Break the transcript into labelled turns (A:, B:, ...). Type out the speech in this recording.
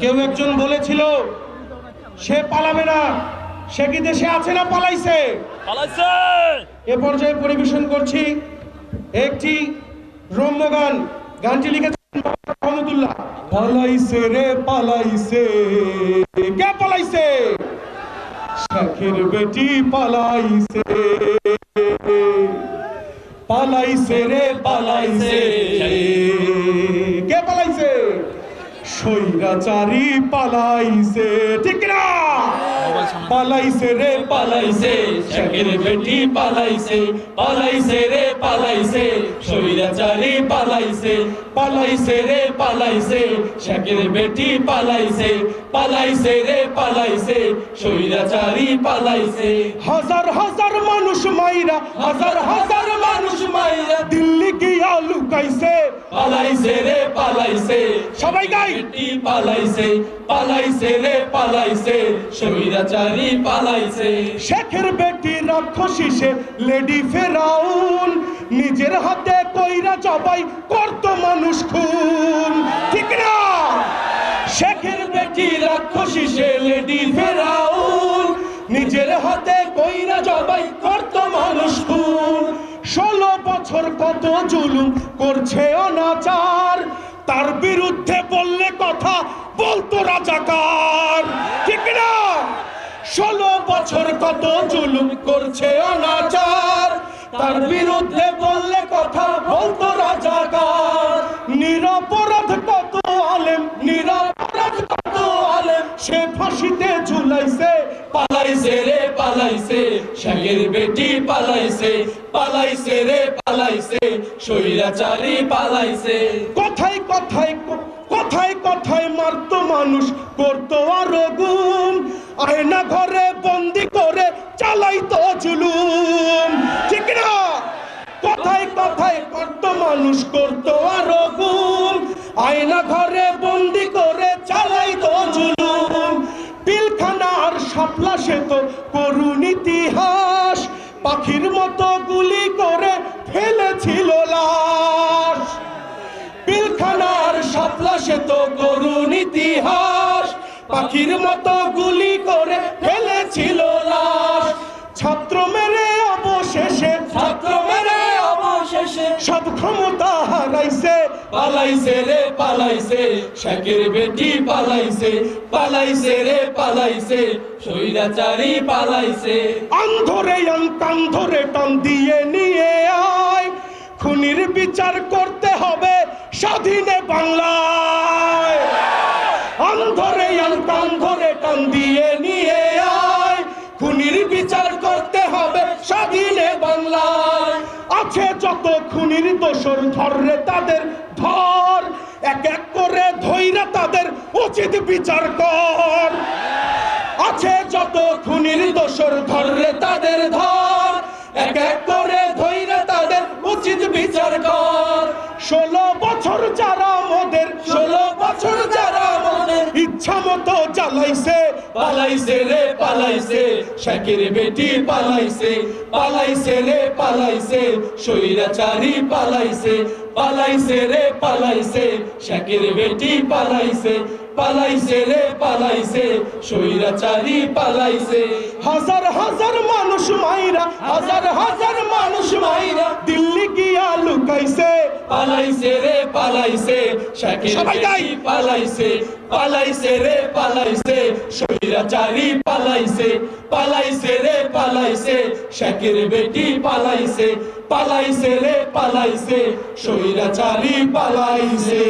A: কেউ একজন বলেছিল সে পালাবে না। সে কি দেশে আছে না পালাইছে?
B: পালাইছে।
A: এ পর্যায়ে পরিবেশন করছি একটি রম্য গান। গানটি লিখেছেন রহমতুল্লাহ। পালাইছে রে পালাইছে কে পালাইছে? শাখের বেটি পালাইছে পালাইছে রে পালাইছে পালাইছে সৈরাচারি পালাইছে ঠিক না পালাইছে রে
B: পালাইছে। শাকের বেটি পালাইছে পালাইছে রে পালাইছে। সৈরাচারি পালাইছে পালাইছে রে পালাইছে। শাকের বেটি পালাইছে পালাইছে রে পালাইছে। সৈরাচারি পালাইছে।
A: হাজার হাজার মানুষ মাইরা হাজার হাজার মানুষ মাইরা দিল্লি গিয়া লুকাইছে।
B: পালাইছে রে পালাইছে।
A: সবাই গাই।
B: বেটি পালাইছে পালাইছে রে পালাইছে। সৈরাচারি পালাইছে।
A: শেখের বেটি রাক্ষসী সে লেডি ফেরাউন, নিজের হাতে কইরা জবাই করত মানুষ খুন। ঠিক না? শেখের বেটি রাক্ষসী সে লেডি ফেরাউন, নিজের হাতে কইরা জবাই করত মানুষ খুন। ষোলো বছর কত জুলুম করছে অনাচার, তার বিরুদ্ধে বললে কথা বলতো রাজাকার। বছর কত জুলুম করছে অনাচার? তার বিরুদ্ধে বললে কথা বলতো রাজাকার। নিরপরাধ কত আলেম, নিরপরাধ কত আলেম। সে ফাঁসিতে ঝুলাইছে,
B: পালাইছে রে, পালাইছে। শাকের বেটি পালাইছে পালাইছে রে, পালাইছে। সৈরাচারি পালাইছে।
A: কথায় কথায় কথায় কথায় মারতো মানুষ, করতো আরও গুম। আয়না ঘরে বন্দি করে চালাইতো জুলুম। ঠিক না? কথায় কথায় কত মানুষ করতো আরও গুম। আয়না ঘরে বন্দি করে চালাইতো জুলুম। আর সাপলা সে তো করুণ ইতিহাস। পাখির মতো পাখির মতো গুলি করে ফেলেছিল লাশ। ছাত্র মেরে অবশেষে
B: ছাত্র মেরে অবশেষে।
A: সব ক্ষমতা হারাইছে।
B: পালাইছে রে পালাইছে। শাকের বেটি পালাইছে পালাইছে রে পালাইছে। সৈরাচারি পালাইছে।
A: অন্ধরে কান ধরে টান দিয়ে নিয়ে আয়। খুনির বিচার করতে হবে স্বাধীনে বাংলায়। অন্ধরে টান দিয়ে নিয়ে আয়। খুনির বিচার করতে হবে স্বাধীনে বাংলায়। আছে যত খুনির দোষর ধরে তাদের ধর। এক এক করে ধৈরা তাদের উচিত বিচার কর। আছে যত খুনির দোষর ধরলে তাদের ধর। এক এক করে ধৈরে তাদের উচিত বিচার কর। ষোলো বছর যারা মোদের জ্বালাইছে
B: পালাইছে রে, পালাইছে। শাকের বেটি পালাইছে পালাইছে রে, পালাইছে। সৈরাচারি পালাইছে পালাইছে রে, পালাইছে। শাকের বেটি পালাইছে পালাইছে রে, পালাইছে। সৈরাচারি পালাইছে।
A: হাজার হাজার মানুষ মাইরা, হাজার হাজার মানুষ মাইরা, দিল্লি লুকাইছে
B: পালাইছে রে পালাইছে। শাকের
A: সবাই
B: তাই পালাইছে পালাইছে রে পালাইছে। সৈরাচারি পালাইছে পালাইছে রে পালাইছে। শাকির বেটি পালাইছে পালাইছে রে পালাইছে। সৈরাচারি পালাইছে।